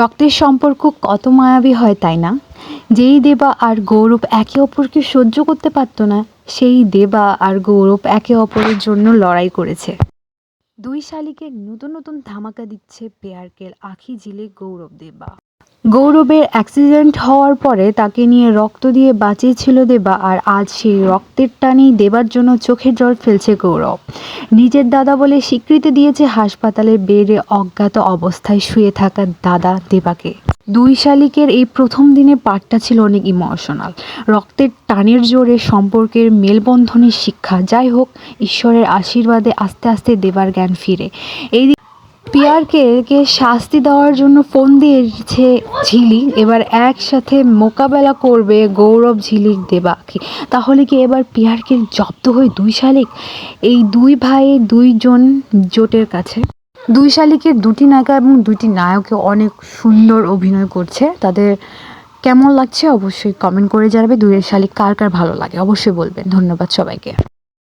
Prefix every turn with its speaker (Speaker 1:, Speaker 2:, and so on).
Speaker 1: রক্তের সম্পর্ক কত মায়াবী হয় তাই না? যেই দেবা আর গৌরব একে অপরকে সহ্য করতে পারত না, সেই দেবা আর গৌরব একে অপরের জন্য লড়াই করেছে। দুই শালিকে নতুন নতুন ধামাকা দিচ্ছে পেয়ারকেল, আখি জিলে গৌরব দেবা। গৌরবের অ্যাক্সিডেন্ট হওয়ার পরে তাকে নিয়ে রক্ত দিয়ে বাঁচিয়েছিল দেবা, আর আজ সেই রক্তের টানেই দেবার জন্য চোখের জল ফেলছে গৌরব। নিজের দাদা বলে স্বীকৃতি দিয়েছে হাসপাতালের বেডে অজ্ঞাত অবস্থায় শুয়ে থাকা দাদা দেবাকে। দুই শালিকের এই প্রথম দিনে পাঠটা ছিল অনেক ইমোশনাল রক্তের টানের জোরে সম্পর্কের মেলবন্ধনের শিক্ষা। যাই হোক, ঈশ্বরের আশীর্বাদে আস্তে আস্তে দেবার জ্ঞান ফিরে। এই পিয়ারকে কে শাস্তি দেওয়ার জন্য ফোন দিয়েছে ঝিলি, এবার একসাথে মোকাবেলা করবে গৌরব ঝিলিক দেবাকে তাহলে কি এবার পিয়ারকে জব্দ হয়ে দুই শালিক? এই দুই ভাইয়ের দুইজন জোটের কাছে। দুই শালিকের দুটি নায়িকা এবং দুটি নায়ককে অনেক সুন্দর অভিনয় করছে। তাদের কেমন লাগছে অবশ্যই কমেন্ট করে জানাবে। দুই শালিক কার কার ভালো লাগে? অবশ্যই বলবেন। ধন্যবাদ সবাইকে।